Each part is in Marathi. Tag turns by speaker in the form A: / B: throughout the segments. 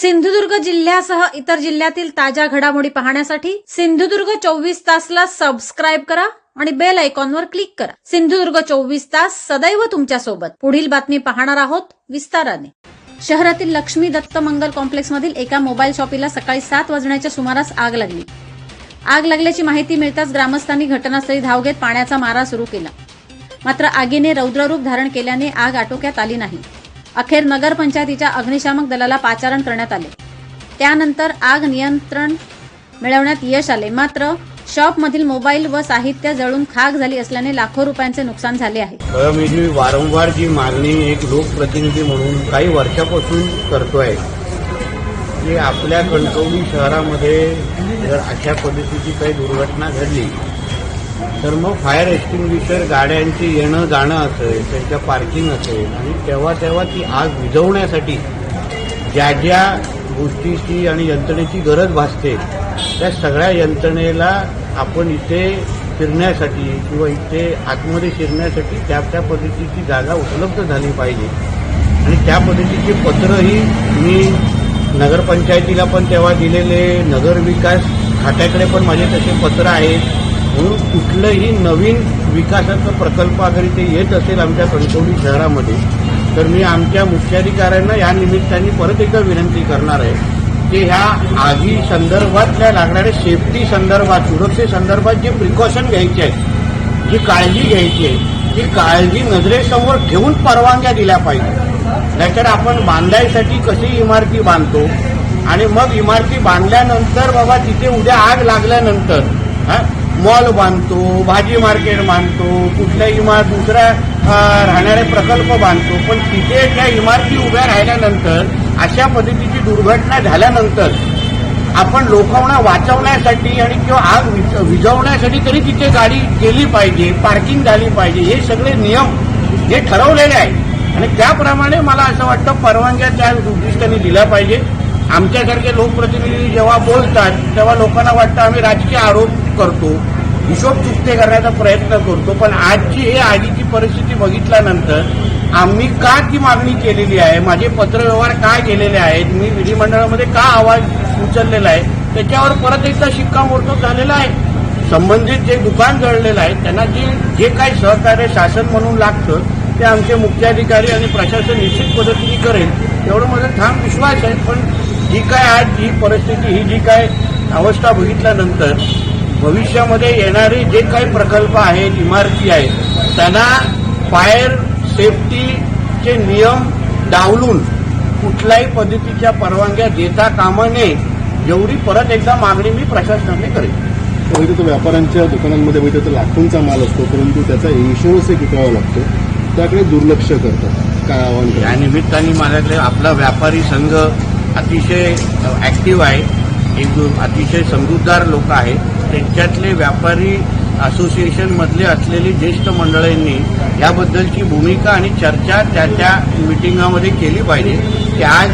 A: सिंधुदुर्ग जिल्ह्यासह इतर जिल्ह्यातील ताज्या घडामोडी पाहण्यासाठी सिंधुदुर्ग चोवीस तासला सबस्क्राईब करा आणि बेल आयकॉनवर क्लिक करा. सिंधुदुर्ग चोवीस तास सदैव तुमच्यासोबत पुढील बातमी पाहणार आहोत विस्ताराने. शहरातील लक्ष्मी दत्त मंगल कॉम्प्लेक्समधील एका मोबाईल शॉपीला सकाळी सात वाजण्याच्या सुमारास आग लागली. आग लागल्याची माहिती मिळताच ग्रामस्थांनी घटनास्थळी धाव घेत पाण्याचा मारा सुरू केला. मात्र आगीने रौद्ररूप धारण केल्याने आग आटोक्यात आली नाही. अखेर नगरपंचायतीच्या अग्निशामक दलाला पाचारण करण्यात आले. त्यानंतर आग नियंत्रण मिळवण्यात यश आले. मात्र शॉपमधील मोबाईल व साहित्य जळून खाक झाली असल्याने लाखो रुपयांचे नुकसान झाले आहे.
B: मी वारंवार जी मागणी एक लोकप्रतिनिधी म्हणून काही वर्षापासून करतोय की आपल्या कणकवली शहरामध्ये जर अशा पद्धतीची काही दुर्घटना घडली तर मग फायर एक्सटिंग्विशर गाड्यांचे येणं जाणं असेल त्यांच्या पार्किंग असेल आणि तेव्हा तेव्हा ती आग विझवण्यासाठी ज्या ज्या गोष्टीची आणि यंत्रणेची गरज भासते त्या सगळ्या यंत्रणेला आपण इथे फिरण्यासाठी किंवा इथे आतमध्ये शिरण्यासाठी त्या त्या पद्धतीची जागा उपलब्ध झाली पाहिजे. आणि त्या पद्धतीचे पत्रही मी नगरपंचायतीला पण तेव्हा दिलेले नगरविकास खात्याकडे पण माझे तसे पत्र आहेत. म्हणून कुठलंही नवीन विकासाचा प्रकल्प अगर इथे येत असेल आमच्या कणकवली शहरामध्ये तर मी आमच्या मुख्याधिकाऱ्यांना या निमित्ताने परत एकदा विनंती करणार आहे की ह्या आगी संदर्भातल्या लागणाऱ्या सेफ्टी संदर्भात सुरक्षे संदर्भात जे प्रिकॉशन घ्यायचे आहेत जी काळजी घ्यायची आहे ती काळजी नजरेसमोर ठेवून परवानग्या दिल्या पाहिजे नाहीतर आपण बांधायसाठी कशी इमारती बांधतो? आणि मग इमारती बांधल्यानंतर बाबा तिथे उद्या आग लागल्यानंतर हा, मॉल बांधतो भाजी मार्केट बांधतो कुठल्या इमारत दुसऱ्या राहणारे प्रकल्प बांधतो पण तिथे त्या इमारती उभ्या राहिल्यानंतर अशा पद्धतीची दुर्घटना झाल्यानंतर आपण लोकांना वाचवण्यासाठी आणि किंवा आग विझ- विझवण्यासाठी तरी तिथे गाडी गेली पाहिजे पार्किंग झाली पाहिजे हे सगळे नियम हे ठरवलेले आहेत. आणि त्याप्रमाणे मला असं वाटतं परवानग्या त्या उद्दिष्टाने दिल्या पाहिजे. आमच्यासारखे लोकप्रतिनिधी जेव्हा बोलतात तेव्हा लोकांना वाटतं आम्ही राजकीय आरोप करतो हिशोब चुकते करण्याचा प्रयत्न करतो पण आजची हे आधीची परिस्थिती बघितल्यानंतर आम्ही का ती मागणी केलेली आहे माझे पत्रव्यवहार का केलेले आहेत मी विधिमंडळामध्ये का आवाज उचललेला आहे त्याच्यावर परत एकदा शिक्कामोर्तब झालेला आहे. संबंधित जे दुकान जळलेलं आहे त्यांना जे जे काही सहकार्य शासन म्हणून लागतं ते आमचे मुख्याधिकारी आणि प्रशासन निश्चित पद्धतीने करेल एवढं माझा ठाम विश्वास आहे पण जी काय आज ही परिस्थिती ही जी काय अवस्था बघितल्यानंतर भविष्यामध्ये येणारे जे काही प्रकल्प आहेत इमारती आहेत त्यांना फायर सेफ्टीचे नियम डावलून कुठल्याही पद्धतीच्या परवानग्या देता कामा नये एवढी परत एकदा मागणी मी प्रशासनाने करेन.
C: बघितलं तर व्यापाऱ्यांच्या दुकानांमध्ये बघितलं तर लाखोंचा माल असतो परंतु त्याचा इन्शुरन्स एक विकावा लागतो. त्याकडे दुर्लक्ष करतात. काय आव्हान
B: या? निमित्ताने माझ्याकडे आपला व्यापारी संघ अतिशय ॲक्टिव्ह आहे. एक अतिशय समजूतदार लोक आहेत. त्यांच्यातले व्यापारी असोसिएशनमधले असलेली ज्येष्ठ मंडळींनी याबद्दलची भूमिका आणि चर्चा त्या त्या मिटिंगामध्ये केली पाहिजे. की आज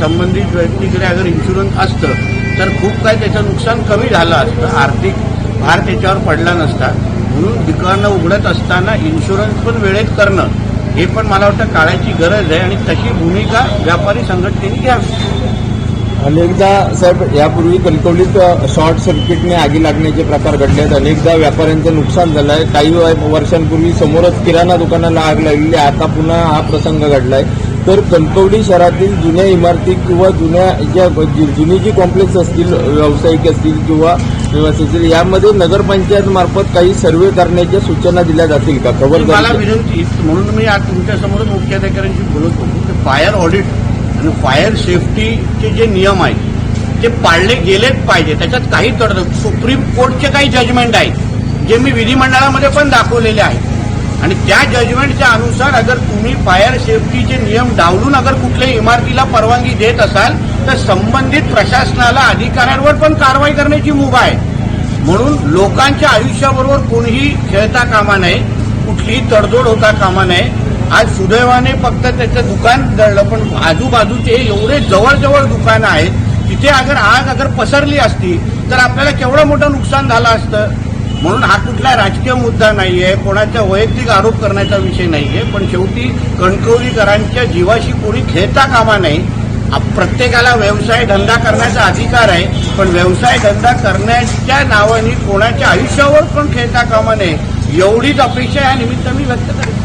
B: संबंधित व्यक्तीकडे अगर इन्शुरन्स असतं तर खूप काही त्याचं नुकसान कमी झालं असतं. आर्थिक भार त्याच्यावर पडला नसता. म्हणून दुकानं उघडत असताना इन्शुरन्स पण वेळेत करणं हे पण मला वाटतं काळाची गरज आहे आणि तशी भूमिका व्यापारी संघटनेने घ्यावी.
D: अनेकदा साहेब यापूर्वी कणकवलीत शॉर्ट सर्किटने आगी लागण्याचे प्रकार घडले आहेत. अनेकदा व्यापाऱ्यांचं नुकसान झालं आहे काही वर्षांपूर्वी समोरच किराणा दुकानाला आग लागलेली आता पुन्हा हा प्रसंग घडला आहे तर कणकवली शहरातील जुन्या इमारती किंवा जुन्या ज्या जुनी जी कॉम्प्लेक्स असतील व्यावसायिक असतील किंवा निवासी असतील यामध्ये नगरपंचायत मार्फत काही सर्वे करण्याच्या सूचना दिल्या जातील का?
B: मला
D: खबरदारी
B: विनंती म्हणून मी आज तुमच्यासमोर मुख्याधिकाऱ्यांशी बोलत होतो की फायर ऑडिट आणि फायर सेफ्टीचे जे नियम आहेत ते पाळले गेलेच पाहिजे. त्याच्यात काही तड सुप्रीम कोर्टचे काही जजमेंट आहेत जे मी विधिमंडळामध्ये पण दाखवलेले आहेत. आणि त्या जजमेंटच्या अनुसार अगर तुम्ही फायर सेफ्टीचे नियम डावलून अगर कुठल्याही इमारतीला परवानगी देत असाल तर संबंधित प्रशासनाला अधिकाऱ्यांवर पण कारवाई करण्याची मुभा आहे. म्हणून लोकांच्या आयुष्याबरोबर कोणीही खेळता कामा नये कुठलीही तडजोड होता कामा नये. आज सुदैवाने फक्त त्याचं दुकान जळलं पण आजूबाजूचे एवढे जवळजवळ दुकानं आहेत तिथे अगर आग अगर पसरली असती तर आपल्याला केवढं मोठं नुकसान झालं असतं? म्हणून हा कुठला राजकीय मुद्दा नाही आहे कोणाचा वैयक्तिक आरोप करण्याचा विषय नाही आहे पण शेवटी कणकवलीकरांच्या जीवाशी कोणी खेळता कामा नये. प्रत्येकाला व्यवसाय धंदा करण्याचा अधिकार आहे पण व्यवसाय धंदा करण्याच्या नावाने कोणाच्या आयुष्यावर पण खेळता कामा नये एवढीच अपेक्षा या निमित्त मी व्यक्त करतो.